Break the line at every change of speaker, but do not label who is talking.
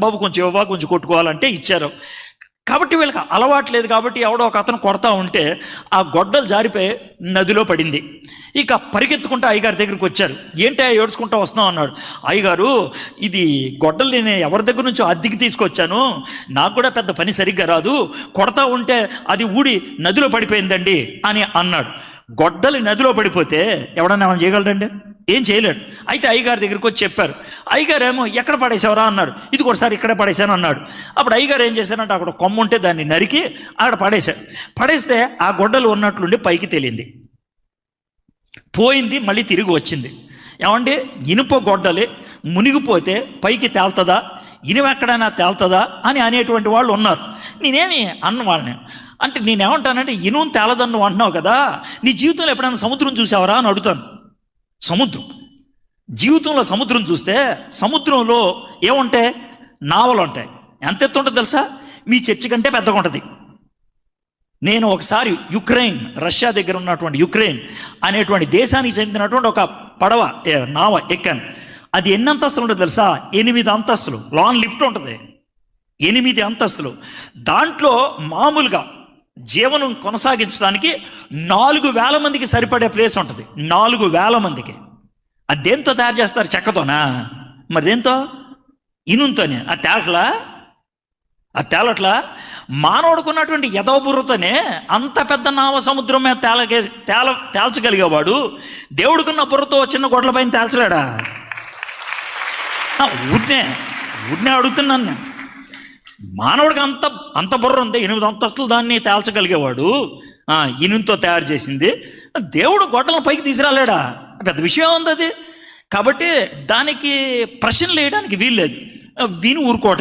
బాబు కొంచెం ఇవ్వా కొంచెం కొట్టుకోవాలంటే ఇచ్చారు. కాబట్టి వీళ్ళకి అలవాటు లేదు కాబట్టి ఎవడో ఒక అతను కొడతా ఉంటే ఆ గొడ్డలు జారిపోయి నదిలో పడింది. ఇక పరిగెత్తుకుంటూ అయ్యగారి దగ్గరికి వచ్చారు. ఏంటి ఏడ్చుకుంటా వస్తున్నాం అన్నాడు అయ్యగారు ఇది గొడ్డలు నేను ఎవరి దగ్గర నుంచో అద్దెకి తీసుకొచ్చాను. నాకు కూడా పెద్ద పని సరిగ్గా రాదు. కొడతా ఉంటే అది ఊడి నదిలో పడిపోయిందండి అని అన్నాడు. గొడ్డలి నదిలో పడిపోతే ఎవడన్నా ఏమైనా చేయగలరండి ఏం చేయలేడు. అయితే అయ్యగారి దగ్గరికి వచ్చి చెప్పారు. అయ్యగారు ఏమో ఎక్కడ పడేసావరా అన్నాడు. ఇది ఒకసారి ఇక్కడే పడేశాను అన్నాడు. అప్పుడు అయ్యగారు ఏం చేశానంటే అక్కడ కొమ్మ ఉంటే దాన్ని నరికి అక్కడ పడేశాడు పడేస్తే ఆ గొడ్డలు ఉన్నట్లుండి పైకి తేలింది. పోయింది మళ్ళీ తిరిగి వచ్చింది. ఏమంటే ఇనుప గొడ్డలే మునిగిపోతే పైకి తేలుతుందా? ఇనుము ఎక్కడైనా తేలుతుందా? అని అనేటువంటి వాళ్ళు ఉన్నారు. నేనేమి అన్న వాళ్ళని. అంటే నేనేమంటానంటే ఇనుము తేలదన్ను అంటున్నావు కదా. నీ జీవితంలో ఎప్పుడైనా సముద్రం చూసావరా? అని అడుగుతాను. సముద్రం. జీవితంలో సముద్రం చూస్తే సముద్రంలో ఏముంటాయి నావలు ఉంటాయి ఎంత ఎత్తు ఉంటుంది తెలుసా? మీ చర్చి కంటే పెద్దగా ఉంటుంది నేను ఒకసారి యుక్రెయిన్ రష్యా దగ్గర ఉన్నటువంటి యుక్రెయిన్ అనేటువంటి దేశానికి చెందినటువంటి ఒక పడవ నావ ఎక్కాను. అది ఎన్ని అంతస్తులు ఉంటుంది తెలుసా? ఎనిమిది అంతస్తులు. లాన్ లిఫ్ట్ ఉంటుంది. ఎనిమిది అంతస్తులు. దాంట్లో మామూలుగా జీవనం కొనసాగించడానికి నాలుగు వేల మందికి సరిపడే ప్లేస్ ఉంటుంది. నాలుగు వేల మందికి. అది దేంతో తయారు చేస్తారు? చెక్కతోనా? మరి దేంతో ఇనుంతోనే. ఆ తేలట్లా? ఆ తేలట్లా? మానవుడుకున్నటువంటి యథోబుర్రతోనే అంత పెద్ద నావ సముద్రం మీద తేలగే తేల తేల్చగలిగేవాడు. దేవుడికున్న బుర్రతో చిన్న గొడ్ల పైన తేల్చలేడా? ఆ, ఊరినే ఊరినే అడుగుతున్నాను నేను. మానవుడికి అంత అంత బుర్ర ఉంది. ఎనిమిది అంతస్తులు దాన్ని తేల్చగలిగేవాడు. ఇనుంతో తయారు చేసింది. దేవుడు గొడ్డలను పైకి తీసుకురాలేడా? పెద్ద విషయం ఉంది అది. కాబట్టి దానికి ప్రశ్నలు వేయడానికి వీల్లేదు. విని ఊరుకోవటం